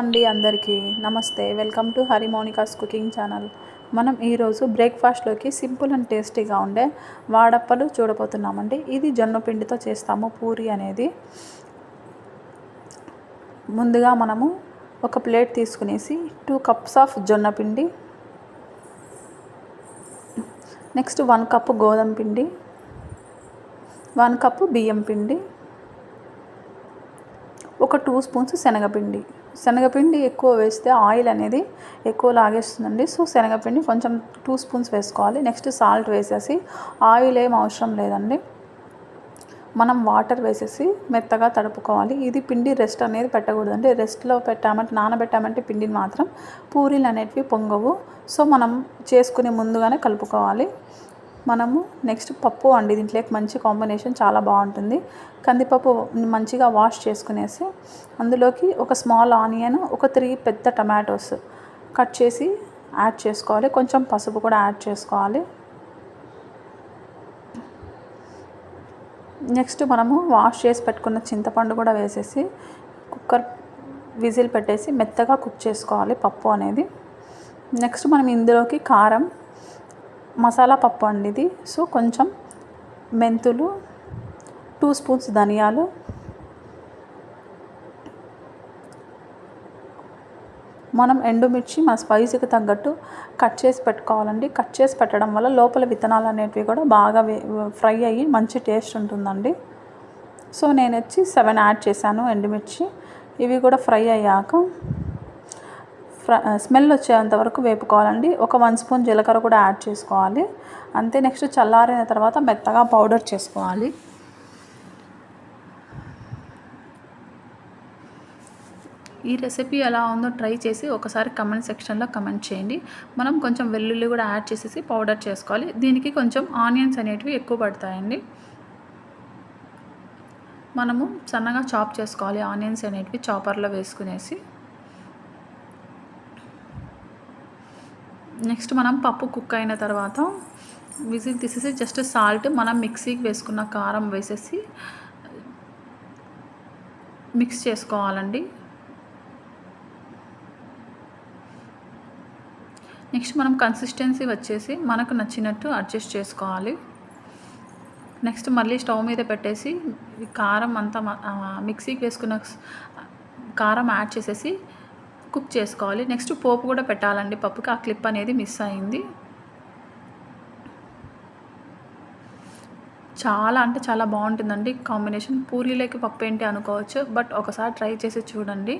అండి అందరికీ నమస్తే. Welcome to Hari Monika's cooking channel. మనం ఈరోజు బ్రేక్ఫాస్ట్లోకి సింపుల్ అండ్ టేస్టీగా ఉండే వాడప్పలు చూడబోతున్నామండి. ఇది జొన్న పిండితో చేస్తాము పూరి అనేది. ముందుగా మనము ఒక ప్లేట్ తీసుకునేసి టూ కప్స్ ఆఫ్ జొన్న పిండి నెక్స్ట్ వన్ కప్ గోధుమ పిండి వన్ కప్పు బియ్యం పిండి ఒక టూ స్పూన్స్ శనగపిండి. శనగపిండి ఎక్కువ వేస్తే ఆయిల్ అనేది ఎక్కువ లాగేస్తుందండి. సో శనగపిండి కొంచెం టూ స్పూన్స్ వేసుకోవాలి. నెక్స్ట్ సాల్ట్ వేసేసి ఆయిల్ ఏం అవసరం లేదండి. మనం వాటర్ వేసేసి మెత్తగా తడుపుకోవాలి. ఇది పిండి రెస్ట్ అనేది పెట్టకూడదండి. రెస్ట్లో పెట్టామంటే నానబెట్టామంటే పిండిని మాత్రం పూరీలు అనేటివి పొంగవు. సో మనం చేసుకునే ముందుగానే కలుపుకోవాలి. మనము నెక్స్ట్ పప్పు అండి. దీంట్లోకి మంచి కాంబినేషన్ చాలా బాగుంటుంది. కందిపప్పు మంచిగా వాష్ చేసుకునేసి అందులోకి ఒక స్మాల్ ఆనియన్ ఒక త్రీ పెద్ద టమాటోస్ కట్ చేసి యాడ్ చేసుకోవాలి. కొంచెం పసుపు కూడా యాడ్ చేసుకోవాలి. నెక్స్ట్ మనము వాష్ చేసి పెట్టుకున్న చింతపండు కూడా వేసేసి కుక్కర్ విజిల్ పెట్టేసి మెత్తగా కుక్ చేసుకోవాలి పప్పు అనేది. నెక్స్ట్ మనం ఇందులోకి కారం మసాలా పప్పు అండి ఇది. సో కొంచెం మెంతులు టూ స్పూన్స్ ధనియాలు మనం ఎండుమిర్చి మన స్పైసీకి తగ్గట్టు కట్ చేసి పెట్టుకోవాలండి. కట్ చేసి పెట్టడం వల్ల లోపల విత్తనాలు అనేటివి కూడా బాగా ఫ్రై అయ్యి మంచి టేస్ట్ ఉంటుందండి. సో నేను వచ్చి సెవెన్ యాడ్ చేశాను ఎండుమిర్చి. ఇవి కూడా ఫ్రై అయ్యాక స్మెల్ వచ్చేంత వరకు వేపుకోవాలండి. ఒక వన్ స్పూన్ జీలకర్ర కూడా యాడ్ చేసుకోవాలి. అంతే నెక్స్ట్ చల్లారిన తర్వాత మెత్తగా పౌడర్ చేసుకోవాలి. ఈ రెసిపీ ఎలా ఉందో ట్రై చేసి ఒకసారి కమెంట్ సెక్షన్లో కమెంట్ చేయండి. మనం కొంచెం వెల్లుల్లి కూడా యాడ్ చేసేసి పౌడర్ చేసుకోవాలి. దీనికి కొంచెం ఆనియన్స్ అనేటివి ఎక్కువ పడతాయండి. మనము సన్నగా చాప్ చేసుకోవాలి ఆనియన్స్ అనేటివి చాపర్లో వేసుకునేసి. నెక్స్ట్ మనం పప్పు కుక్ అయిన తర్వాత విజిల్ తీసేసి జస్ట్ సాల్ట్ మనం మిక్సీకి వేసుకున్న కారం వేసేసి మిక్స్ చేసుకోవాలండి. నెక్స్ట్ మనం కన్సిస్టెన్సీ వచ్చేసి మనకు నచ్చినట్టు అడ్జస్ట్ చేసుకోవాలి. నెక్స్ట్ మళ్ళీ స్టవ్ మీద పెట్టేసి కారం అంతా మిక్సీకి వేసుకున్న కారం యాడ్ చేసేసి కుక్ చేసుకోవాలి. నెక్స్ట్ పోపు కూడా పెట్టాలండి. పప్పుకి ఆ క్లిప్ అనేది మిస్ అయింది. చాలా అంటే చాలా బాగుంటుందండి. కాంబినేషన్ పూరీలోకి పప్పు ఏంటి అనుకోవచ్చు బట్ ఒకసారి ట్రై చేసి చూడండి.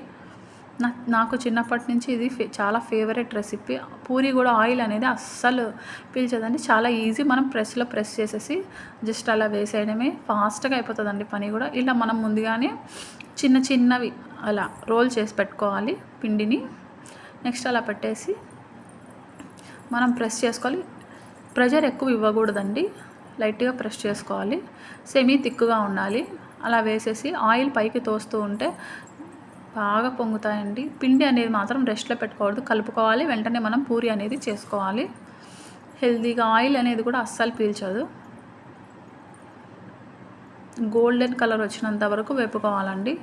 నా నాకు చిన్నప్పటి నుంచి ఇది చాలా ఫేవరెట్ రెసిపీ. పూరి కూడా ఆయిల్ అనేది అస్సలు పీల్చదండి. చాలా ఈజీ మనం ప్రెస్లో ప్రెస్ చేసేసి జస్ట్ అలా వేసేయడమే. ఫాస్ట్గా అయిపోతుందండి పని కూడా. ఇలా మనం ముందుగానే చిన్న చిన్నవి అలా రోల్ చేసి పెట్టుకోవాలి పిండిని. నెక్స్ట్ అలా పెట్టేసి మనం ప్రెస్ చేసుకోవాలి. ప్రెషర్ ఎక్కువ ఇవ్వకూడదండి. లైట్గా ప్రెస్ చేసుకోవాలి. సెమీ తిక్కుగా ఉండాలి. అలా వేసేసి ఆయిల్ పైకి తోస్తూ ఉంటే బాగా పొంగుతాయండి. పిండి అనేది మాత్రం రెస్ట్లో పెట్టుకోవద్దు కలుపుకోవాలి. వెంటనే మనం పూరి అనేది చేసుకోవాలి. హెల్తీగా ఆయిల్ అనేది కూడా అస్సలు పీల్చదు. గోల్డెన్ కలర్ వచ్చినంత వరకు వేపుకోవాలండి.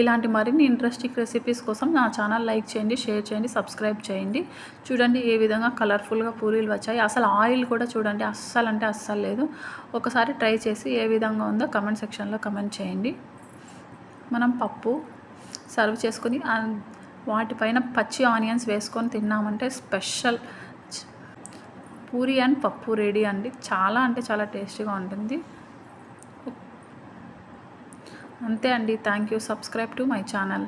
ఇలాంటి మరిన్ని ఇంట్రెస్టింగ్ రెసిపీస్ కోసం నా ఛానల్ లైక్ చేయండి షేర్ చేయండి సబ్స్క్రైబ్ చేయండి. చూడండి ఏ విధంగా కలర్ఫుల్గా పూరీలు వచ్చాయి. అసలు ఆయిల్ కూడా చూడండి అస్సలు అంటే అస్సలు లేదు. ఒకసారి ట్రై చేసి ఏ విధంగా ఉందో కమెంట్ సెక్షన్లో కమెంట్ చేయండి. మనం పప్పు సర్వ్ చేసుకుని వాటిపైన పచ్చి ఆనియన్స్ వేసుకొని తిన్నామంటే స్పెషల్. పూరి అండ్ పప్పు రెడీ అండి. చాలా అంటే చాలా టేస్టీగా ఉంటుంది. అంతే అండి. Thank you subscribe to my channel